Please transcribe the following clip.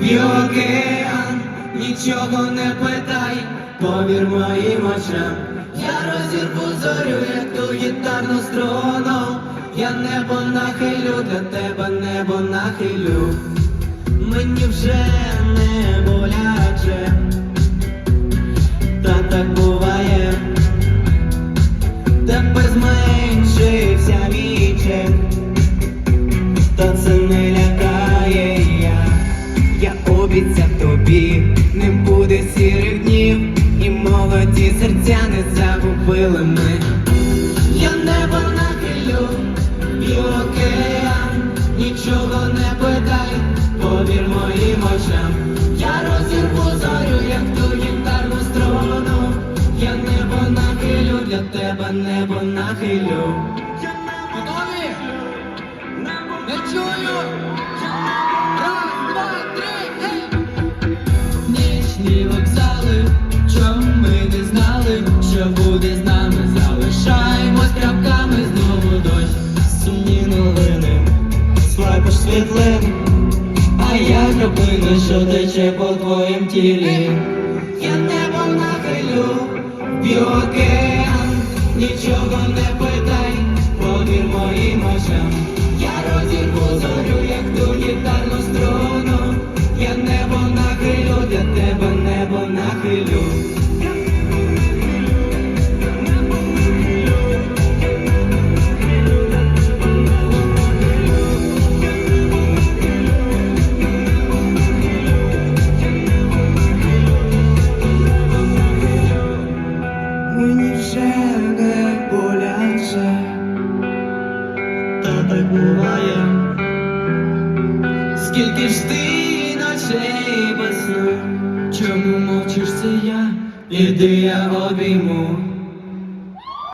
Біокеан, нічого не питай, повір моїм очам. Я розірву зорю, як ту гітарну струну Я небо нахилю, для тебе небо нахилю. Мені вже не загубили ми. Я небо нахилю, і океан, нічого не питай, повір моїм очам. Я розірву зорю, як ту гітарну струну. Я небо нахилю, для тебе небо нахилю. Світлин, а я краплина, що тече по твоїм тілі. Я небо нахилю, і океан, нічого не питай, повір моїм очам. Я розірву зорю, як ту гітарну струну. Я небо нахилю, для тебе небо нахилю. Мені вже не боляче, та так буває. Скільки ж ти ночей без сну, чому мовчиш це я, іди я обійму.